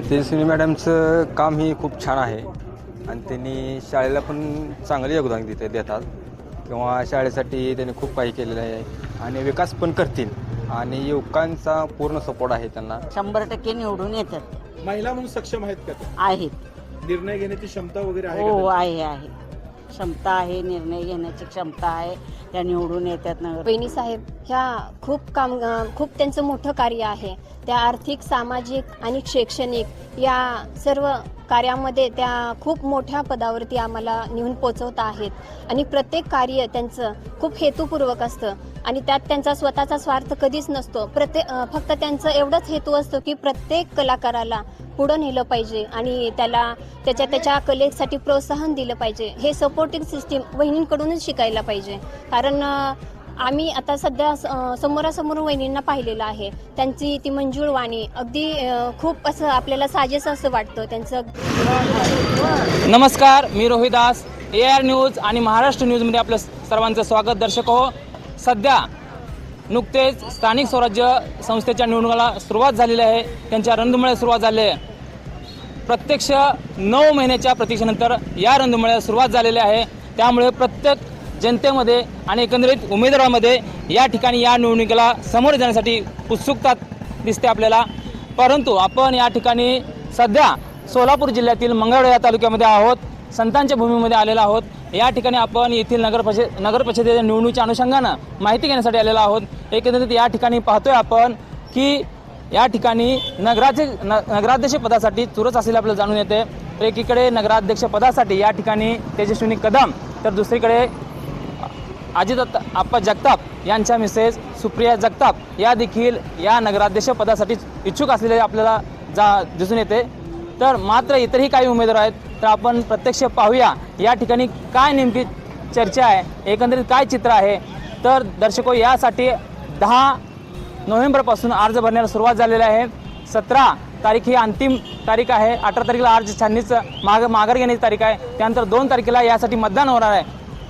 तेजस्विनी मॅडमचं काम ही खूप छान आहे. आणि त्यांनी शाळेला पण चांगले योगदान देते देतात. किंवा शाळेसाठी त्यांनी खूप काही केलेलं आहे. आणि विकास पण करतील. आणि युवकांचा पूर्ण सपोर्ट आहे त्यांना. शंभर टक्के निवडून येतात. महिला म्हणून सक्षम आहेत का त्या? आहेत. निर्णय घेण्याची क्षमता वगैरे आहे हो का आहे आहे. क्षमता आहे निर्णय घेण्याची क्षमता आहे. त्या निवडून येतात नगर बहिणी साहेब ह्या खूप काम खूप त्यांचं मोठं कार्य आहे. त्या आर्थिक सामाजिक आणि शैक्षणिक या सर्व कार्यामध्ये त्या खूप मोठ्या पदावरती आम्हाला नेऊन पोचवत आहेत. आणि प्रत्येक कार्य त्यांचं खूप हेतुपूर्वक असतं. आणि त्यात त्यांचा स्वतःचा स्वार्थ कधीच नसतो. प्रत्येक फक्त त्यांचं एवढंच हेतू असतो की प्रत्येक कलाकाराला पुढं नेलं पाहिजे आणि त्याला त्याच्या त्याच्या कलेसाठी प्रोत्साहन दिलं पाहिजे. हे सपोर्टिंग सिस्टीम वहिनींकडूनच शिकायला पाहिजे. कारण आम्ही आता सध्या स- समोरासमोर वहिनींना पाहिलेलं आहे. त्यांची ती मंजूळ वाणी अगदी खूप असं आपल्याला साजेसं असं वाटतं. त्यांचं नमस्कार मी रोहिदास. ए आर न्यूज आणि महाराष्ट्र न्यूजमध्ये आपलं सर्वांचं स्वागत. दर्शक हो सध्या नुकतेच स्थानिक स्वराज्य संस्थेच्या निवडणुकाला सुरुवात झालेली आहे. त्यांच्या रणधुमाळ्या सुरुवात झाली आहे. प्रत्यक्ष नऊ महिन्याच्या प्रतीक्षेनंतर या रणधुमाळ्याला सुरुवात झालेली आहे. त्यामुळे प्रत्येक जनतेमध्ये आणि एकंदरीत उमेदवारामध्ये या ठिकाणी या निवडणुकीला समोर जाण्यासाठी उत्सुकता दिसते आपल्याला. परंतु आपण या ठिकाणी सध्या सोलापूर जिल्ह्यातील मंगळवेढा या तालुक्यामध्ये आहोत संतांच्या भूमीमध्ये आलेलो आहोत. या ठिकाणी आपण येथील नगर परिषद नगर परिषदेच्या निवडणुकीच्या अनुषंगानं माहिती घेण्यासाठी आलेलो आहोत. एकंदरीत या ठिकाणी पाहतोय आपण की या ठिकाणी नगराचे न नगराध्यक्ष पदासाठी चुरस असलेले आपल्याला जाणून येते. तर एकीकडे नगराध्यक्ष पदासाठी या ठिकाणी तेजस्विनी कदम तर दुसरीकडे अजित आप्पा जगताप यांच्या मिसेस सुप्रिया जगताप या देखील या नगराध्यक्ष पदासाठी इच्छुक असलेले आपल्याला जा दिसून येते. तर मात्र इतरही काही उमेदवार आहेत. तर आपण प्रत्यक्ष पाहूया या ठिकाणी काय नेमकी चर्चा आहे एकंदरीत काय चित्र आहे. तर दर्शको यासाठी दहा नोव्हेंबरपासून अर्ज भरण्याला सुरुवात झालेली आहे. सतरा तारीख ही अंतिम तारीख आहे. अठरा तारखेला अर्ज छाननीचं माग माघार घेण्याची तारीख आहे. त्यानंतर दोन तारखेला यासाठी मतदान होणार आहे.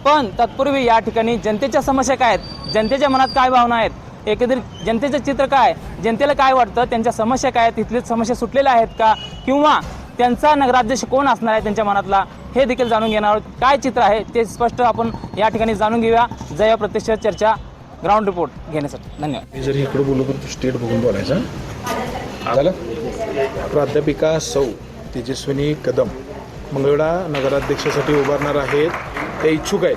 पण तत्पूर्वी या ठिकाणी जनतेच्या समस्या काय आहेत? जनतेच्या मनात काय भावना आहेत? एकंदरीत जनतेचं चित्र काय? जनतेला काय वाटतं? त्यांच्या समस्या काय आहेत? तिथल्या समस्या सुटलेल्या आहेत का? किंवा त्यांचा नगराध्यक्ष कोण असणार आहे त्यांच्या मनातला? हे देखील जाणून घेणार आहोत. काय चित्र आहे? ते स्पष्ट आपण या ठिकाणी जाणून घेऊया. जया प्रत्यक्ष चर्चा ग्राउंड रिपोर्ट घेण्यासाठी. धन्यवाद. मी जरी इकडे बोललो पण स्टेट बघून बोलायचं झालं? प्राध्यापिका सौ तेजस्विनी कदम मंगळवेढा नगराध्यक्षासाठी उभारणार आहेत. ते इच्छुक आहेत.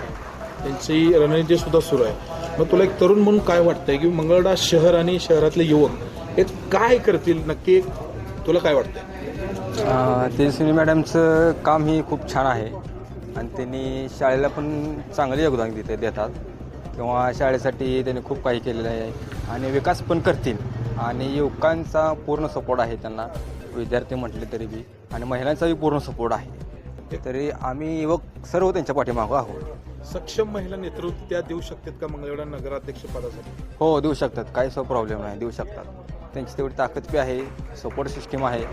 त्यांची रणनीती सुद्धा सुरू आहे. मग तुला एक तरुण म्हणून काय वाटतंय की मंगळडा शहर आणि शहरातले युवक हे काय करतील? नक्की तुला काय वाटतंय? तेजस्विनी मॅडमचं काम ही खूप छान आहे. आणि त्यांनी शाळेला पण चांगले योगदान देते देतात. किंवा शाळेसाठी त्यांनी खूप काही केलेलं आहे. आणि विकास पण करतील. आणि युवकांचा पूर्ण सपोर्ट आहे त्यांना. विद्यार्थी म्हटले तरी बी. आणि महिलांचाही पूर्ण सपोर्ट आहे. तरी आम्ही युवक सर्व त्यांच्या पाठीमागं आहोत. सक्षम महिला नेतृत्व त्या देऊ शकतात का मंगळवेढा नगराध्यक्ष पदासाठी? हो देऊ शकतात. काही सो प्रॉब्लेम नाही देऊ शकतात. त्यांची तेवढी ताकद बी आहे सपोर्ट सिस्टीम आहे.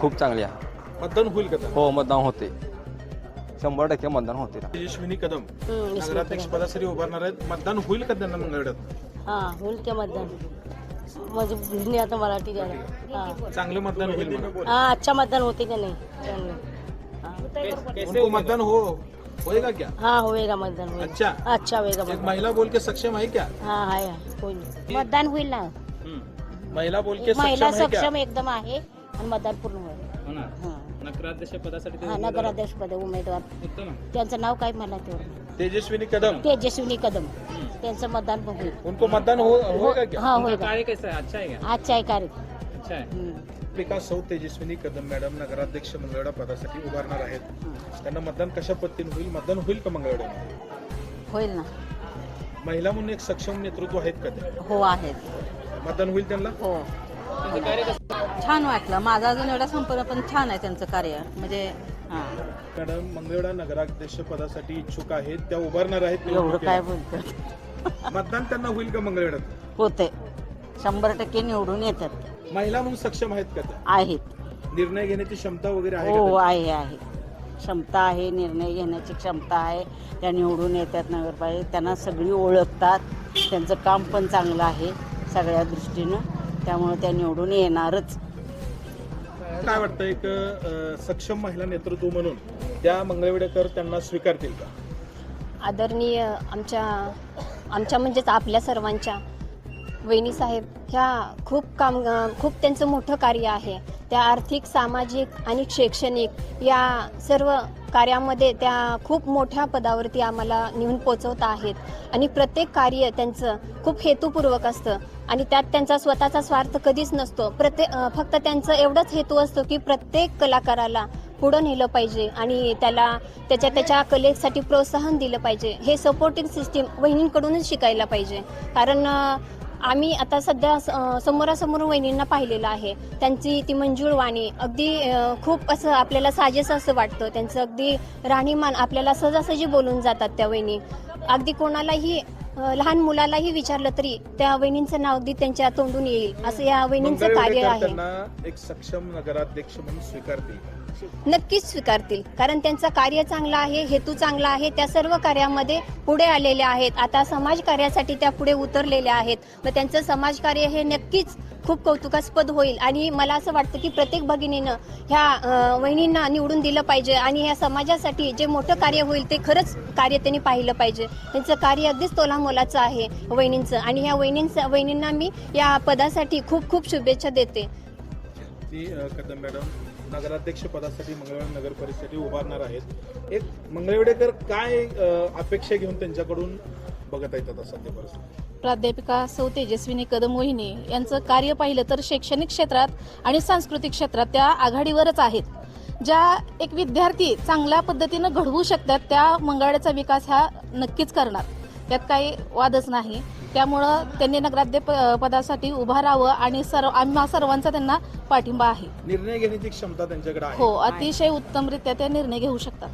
खूप चांगली आहे. मतदान होईल का त्याला? हो मतदान होते. शंभर टक्के मतदान होते ना. तेजस्विनी कदम नगराध्यक्ष पदासाठी उभारणार आहेत. मतदान होईल का त्यांना मंगळवेढ्यात? हा होईल ते मतदान. माझी बुद्धीने आता मराठी हा. चांगलं मतदान होईल म्हणा. हा अच्छा मतदान होते का नाही. हा. उनको मतदान हो होएगा क्या? हा होएगा मतदान होईल अच्छा। अच्छा होएगा एक मतदान। महिला बोल के सक्षम है क्या? हा होईल मतदान होईल ना। महिला बोल के महिला सक्षम है क्या? सक्षम एकदम आहे आणि मतदान पूर्ण होईल। हा. नगराध्यक्ष पदासाठी हा नगराध्यक्ष पद उमेदवार। त्यांचं नाव काय मला तेवढं तेजस्विनी कदम. तेजस्विनी कदम। त्यांचं मतदान पण होईल उनको मतदान हो होएगा क्या? हा होईल कैसा है अच्छा है आजच्या आहे कार्य अच्छा है. विकास सौ तेजस्विनी कदम मॅडम नगराध्यक्ष मंगळवेढा पदासाठी उभारणार आहेत. त्यांना मतदान कशा पद्धतीने होईल? मतदान होईल का मंगळवेढ्यामध्ये होईल ना. महिला म्हणून एक सक्षम नेतृत्व आहेत का ते? हो आहेत. मतदान होईल त्यांना? हो. छान वाटलं. माझा अजून एवढा संपर्क पण छान आहे त्यांचं कार्य. म्हणजे हा. मॅडम मंगळवेढा नगराध्यक्ष पदासाठी इच्छुक आहेत. त्या उभारणार आहेत. एवढं काय निवडणुकीला. मतदान त्यांना होईल का मंगळवेढ्यात होते शंभर टक्के निवडून येतात. महिला म्हणून सक्षम आहेत का त्या? आहेत. निर्णय घेण्याची क्षमता वगैरे आहे हो आहे आहे. क्षमता आहे निर्णय घेण्याची क्षमता आहे. त्या निवडून येतात नगरपालिका त्यांना सगळी ओळखतात. त्यांचं काम पण चांगलं आहे सगळ्या दृष्टीनं. त्यामुळे त्या निवडून येणारच. काय वाटतं एक अ, सक्षम महिला नेतृत्व म्हणून त्या मंगळवेडेकर त्यांना स्वीकारतील का? आदरणीय आमच्या आमच्या म्हणजेच आपल्या सर्वांच्या वहिनी साहेब ह्या खूप काम खूप त्यांचं मोठं कार्य आहे. त्या आर्थिक सामाजिक आणि शैक्षणिक या सर्व कार्यामध्ये त्या खूप मोठ्या पदावरती आम्हाला नेऊन पोचवत आहेत. आणि प्रत्येक कार्य त्यांचं खूप हेतुपूर्वक असतं. आणि त्यात त्यांचा स्वतःचा स्वार्थ कधीच नसतो. प्रत्येक फक्त त्यांचं एवढंच हेतू असतो की प्रत्येक कलाकाराला पुढं नेलं पाहिजे आणि त्याला त्याच्या त्याच्या कलेसाठी प्रोत्साहन दिलं पाहिजे. हे सपोर्टिंग सिस्टीम वहिनींकडूनच शिकायला पाहिजे. कारण आम्ही आता सध्या समोरासमोर वहिनींना पाहिलेलं आहे. त्यांची ती मंजूळ वाणी अगदी खूप असं आपल्याला साजेस असं वाटतं. त्यांचं अगदी राहणीमान आपल्याला सहजासहजी बोलून जातात त्या वहिनी. अगदी कोणालाही लहान मुलालाही विचारलं तरी त्या वहिनींचं नाव अगदी त्यांच्या तोंडून येईल. असं या वहिनींचं कार्य आहे. एक सक्षम नगराध्यक्ष म्हणून स्वीकारतील? नक्कीच स्वीकारतील. कारण त्यांचं कार्य चांगलं आहे हेतू चांगला आहे त्या सर्व कार्यामध्ये पुढे आलेल्या आहेत. आता समाज कार्यासाठी त्या पुढे उतरलेल्या आहेत. मग त्यांचं समाजकार्य हे नक्कीच खूप कौतुकास्पद होईल. आणि मला असं वाटतं की प्रत्येक भगिनीनं ह्या वहिनींना निवडून दिलं पाहिजे आणि ह्या समाजासाठी जे मोठं कार्य होईल ते खरंच कार्य त्यांनी पाहिलं पाहिजे. त्यांचं कार्य अगदीच तोलामोलाचं आहे वहिनींचं. आणि ह्या वहिनींचं वहिनींना मी या पदासाठी खूप खूप शुभेच्छा देते. कदम मॅडम. नगराध्यक्ष पदासाठी मंगळवेढा नगर परिषदेसाठी उभारणार आहेत. एक मंगळवेडेकर काय अपेक्षा घेऊन त्यांच्याकडून बघत आहेत आता सध्या परिस्थिती? प्राध्यापिका सौ तेजस्विनी कदम मोहिने यांचं कार्य पाहिलं तर शैक्षणिक क्षेत्रात आणि सांस्कृतिक क्षेत्रात त्या आघाडीवरच आहेत. ज्या एक विद्यार्थी चांगल्या पद्धतीनं घडवू शकतात त्या मंगळाचा विकास हा नक्कीच करणार. त्यात काही वादच नाही. त्यामुळं त्यांनी नगराध्यक्ष पदासाठी उभा राहावं आणि सर्व आम्हा सर्वांचा त्यांना पाठिंबा आहे. निर्णय घेण्याची क्षमता त्यांच्याकडे आहे. हो अतिशय उत्तमरित्या ते निर्णय घेऊ शकतात.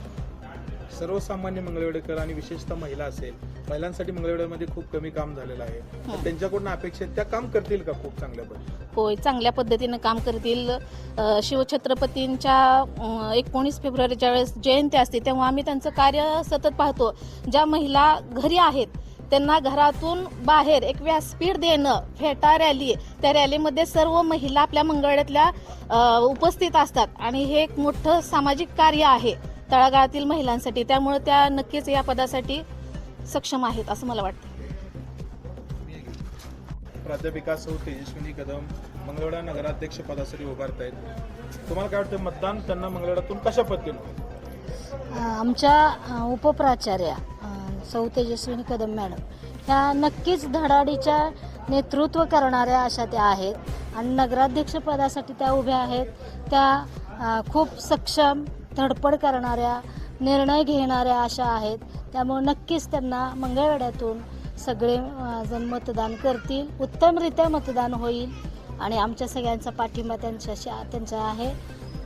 सर्वसामान्य मंगळवेडेकर आणि विशेषतः महिला असेल महिलांसाठी मंगळवेढ्यामध्ये खूप कमी काम झालेलं आहे. तर त्यांच्याकडून अपेक्षा आहेत, त्या काम करतील का खूप चांगल्या पद्धतीने? होय चांगल्या पद्धतीनं काम करतील. अ, शिवछत्रपतींच्या एकोणीस फेब्रुवारीच्या वेळेस जयंती असते तेव्हा आम्ही त्यांचं कार्य सतत पाहतो. ज्या महिला घरी आहेत त्यांना घरातून बाहेर एक व्यासपीठ देणं फेटा रॅली त्या रॅलीमध्ये सर्व महिला आपल्या मंगळ्यातल्या उपस्थित असतात. आणि हे एक मोठं सामाजिक कार्य आहे. तळागाळातील महिलांसाठी. त्यामुळे त्या नक्कीच या पदासाठी सक्षम आहेत असं मला वाटतं. प्राध्यापिका सौ तेजस्विनी कदम मंगळवेढा नगराध्यक्ष पदासाठी उभारत आहेत तुम्हाला काय वाटतं मतदान त्यांना मंगळवेढ्यातून कशा पद्धतीने? आमच्या उपप्राचार्या सौ तेजस्विनी कदम मॅडम ह्या नक्कीच धडाडीच्या नेतृत्व करणाऱ्या अशा त्या आहेत. आणि नगराध्यक्ष पदासाठी त्या उभ्या आहेत. त्या खूप सक्षम धडपड करणाऱ्या निर्णय घेणाऱ्या अशा आहेत. त्यामुळे नक्कीच त्यांना मंगळवेढ्यातून सगळे जण मतदान करतील. उत्तमरित्या मतदान होईल आणि आमच्या सगळ्यांचा पाठिंबा त्यांच्याशी त्यांचा आहे.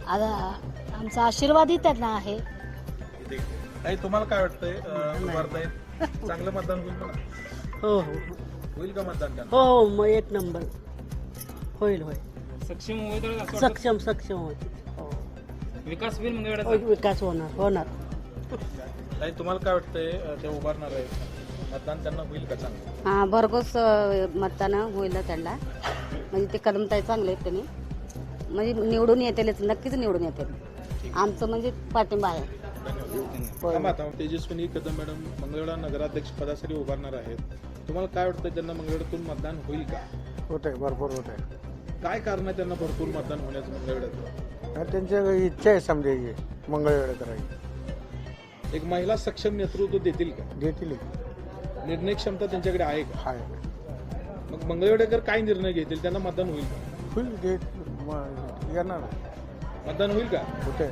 आमचा आशीर्वादही त्यांना आहे. ताई तुम्हाला काय वाटतंय? चांगलं मतदान होईल हो हो. होईल का मतदान हो हो मग एक नंबर. होईल होईल. सक्षम. सक्षम सक्षम होतील. हो विकास होईल हो, मंगळवेढ्याचा विकास होणार होणार. ताई तुम्हाला काय वाटतंय ते उभारणार आहेत? मतदान त्यांना होईल का चांगलं? हा भरघोस अ, मतानं होईल त्यांना. म्हणजे ते कदमताई चांगले आहेत त्यांनी. म्हणजे निवडून येतीलच नक्कीच निवडून येतील. आमचं म्हणजे पाठिंबा आहे. थांबा आता तेजस्विनी कदम मॅडम मंगळवेढा नगराध्यक्ष पदासाठी उभारणार आहेत. तुम्हाला काय वाटतं त्यांना मंगळवेढ्यातून मतदान होईल का? होत आहे भरपूर होत आहे काय कारण आहे त्यांना भरपूर मतदान होण्याचं मंगळवेढ्यात त्यांच्या इच्छा आहे समजायची मंगळवेळ करायची एक महिला सक्षम नेतृत्व देतील का? देतील निर्णय क्षमता त्यांच्याकडे आहे का? हाय मग मंगळवेढेकर काय निर्णय घेतील? त्यांना मतदान होईल का? होईल देत म- येणार. मतदान होईल का? होत